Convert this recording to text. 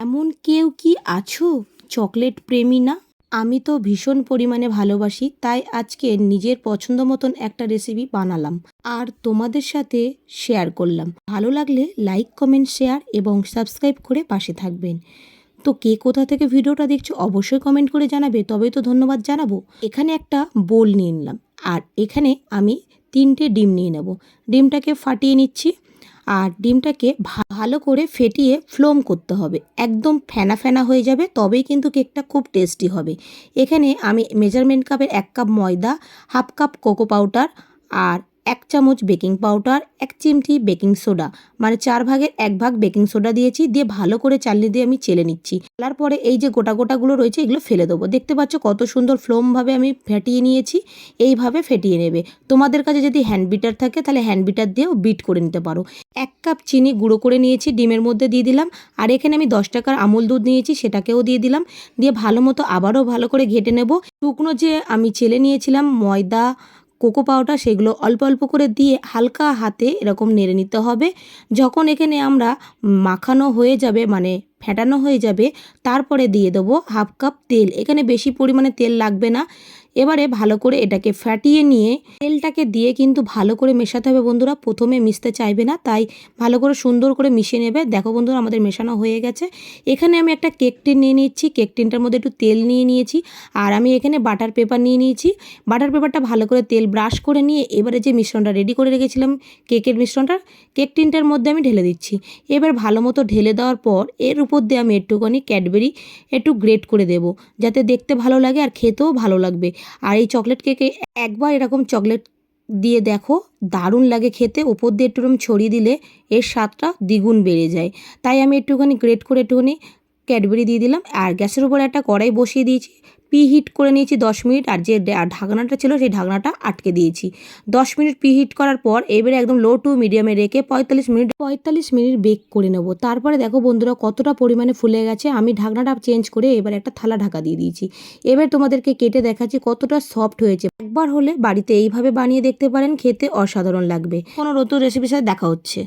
এমন কেউ কি আছো? চকলেট প্রেমী না? আমি তো ভীষণ পরিমাণে ভালোবাসি, তাই আজকে নিজের পছন্দ মতন একটা রেসিপি বানালাম আর তোমাদের সাথে শেয়ার করলাম। ভালো লাগলে লাইক কমেন্ট শেয়ার এবং সাবস্ক্রাইব করে পাশে থাকবেন। তো কে কোথা থেকে ভিডিওটা দেখছ অবশ্যই কমেন্ট করে জানাবে তবেই তো ধন্যবাদ জানাব। এখানে একটা বোল নিয়ে নিলাম আর এখানে আমি তিনটে ডিম নিয়ে নেব। ডিমটাকে ফাটিয়ে নিচ্ছি। আর ডিমটাকে ভালো করে ফেটিয়ে ফ্লোম করতে হবে। একদম ফেনা ফেনা হয়ে যাবে, তবেই কিন্তু কেকটা খুব টেস্টি হবে। এখানে আমি মেজারমেন্ট কাপের এক কাপ ময়দা, হাফ কাপ কোকো পাউডার আর এক চামচ বেকিং পাউডার, এক চিমটি বেকিং সোডা মানে চার ভাগের এক ভাগ বেকিং সোডা দিয়েছি, দিয়ে ভালো করে চালনি দিয়ে আমি চেলে নিচ্ছি। চালার পরে এই যে গোটা গোটাগুলো রয়েছে, এগুলো ফেলে দেবো। দেখতে পাচ্ছ কত সুন্দর ফ্লোমভাবে আমি ফেটিয়ে নিয়েছি, এইভাবে ফেটিয়ে নেবে। তোমাদের কাছে যদি হ্যান্ড বিটার থাকে, তাহলে হ্যান্ড বিটার দিয়েও বিট করে নিতে পারো। এক কাপ চিনি গুঁড়ো করে নিয়েছি, ডিমের মধ্যে দিয়ে দিলাম। আর এখানে আমি দশ টাকার আমুল দুধ নিয়েছি, সেটাকেও দিয়ে দিলাম। দিয়ে ভালো মতো আবারও ভালো করে ঘেটে নেব। শুকনো যে আমি চেলে নিয়েছিলাম, ময়দা কোকো পাউডার সেগুলো অল্প অল্প করে দিয়ে হালকা হাতে এরকম নেড়ে নিতে হবে। যখন এখানে আমরা মাখানো হয়ে যাবে মানে ফেটানো হয়ে যাবে, তারপরে দিয়ে দেবো হাফ কাপ তেল। এখানে বেশি পরিমাণে তেল লাগবে না। এবারে ভালো করে এটাকে ফ্যাটিয়ে নিয়ে তেলটাকে দিয়ে কিন্তু ভালো করে মেশাতে হবে বন্ধুরা। প্রথমে মিশতে চাইবে না, তাই ভালো করে সুন্দর করে মিশিয়ে নেবে। দেখো বন্ধুরা, আমাদের মেশানো হয়ে গেছে। এখানে আমি একটা কেক টিন নিয়ে নিচ্ছি। কেক টিনটার মধ্যে একটু তেল নিয়ে নিয়েছি। আর আমি এখানে বাটার পেপার নিয়ে নিয়েছি। বাটার পেপারটা ভালো করে তেল ব্রাশ করে নিয়ে এবারে যে মিশ্রণটা রেডি করে রেখেছিলাম, কেকের মিশ্রণটা, কেক টিনটার মধ্যে আমি ঢেলে দিচ্ছি। এবার ভালো মতো ঢেলে দেওয়ার পর এর উপর দিয়ে আমি একটুখানি ক্যাডবেরি একটু গ্রেট করে দেব, যাতে দেখতে ভালো লাগে আর খেতেও ভালো লাগবে। আর এই চকলেট কেকে একবার এরকম চকলেট দিয়ে দেখো, দারুণ লাগে খেতে। ওপর দিয়ে একটু ছড়িয়ে দিলে এর স্বাদটা দ্বিগুণ বেড়ে যায়। তাই আমি একটুখানি গ্রেট করে একটুখানি ক্যাডবেরি দিয়ে দিলাম আর গ্যাসের উপর একটা কড়াই বসিয়ে দিয়েছি। পি হিট করে নিয়েছি দশ মিনিট আর যে ঢাকনাটা ছিল সেই ঢাকনাটা আটকে দিয়েছি। দশ মিনিট পি হিট করার পর এবারে একদম লো টু মিডিয়ামে রেখে পঁয়তাল্লিশ মিনিট পঁয়তাল্লিশ মিনিট বেক করে নেব। তারপরে দেখো বন্ধুরা কতটা পরিমাণে ফুলে গেছে। আমি ঢাকনাটা চেঞ্জ করে এবার একটা থালা ঢাকা দিয়ে দিয়েছি। এবার তোমাদেরকে কেটে দেখাচ্ছি কতটা সফট হয়েছে। একবার হলে বাড়িতে এইভাবে বানিয়ে দেখতে পারেন, খেতে অসাধারণ লাগবে। কোনো নতুন রেসিপির সাথে দেখা হচ্ছে।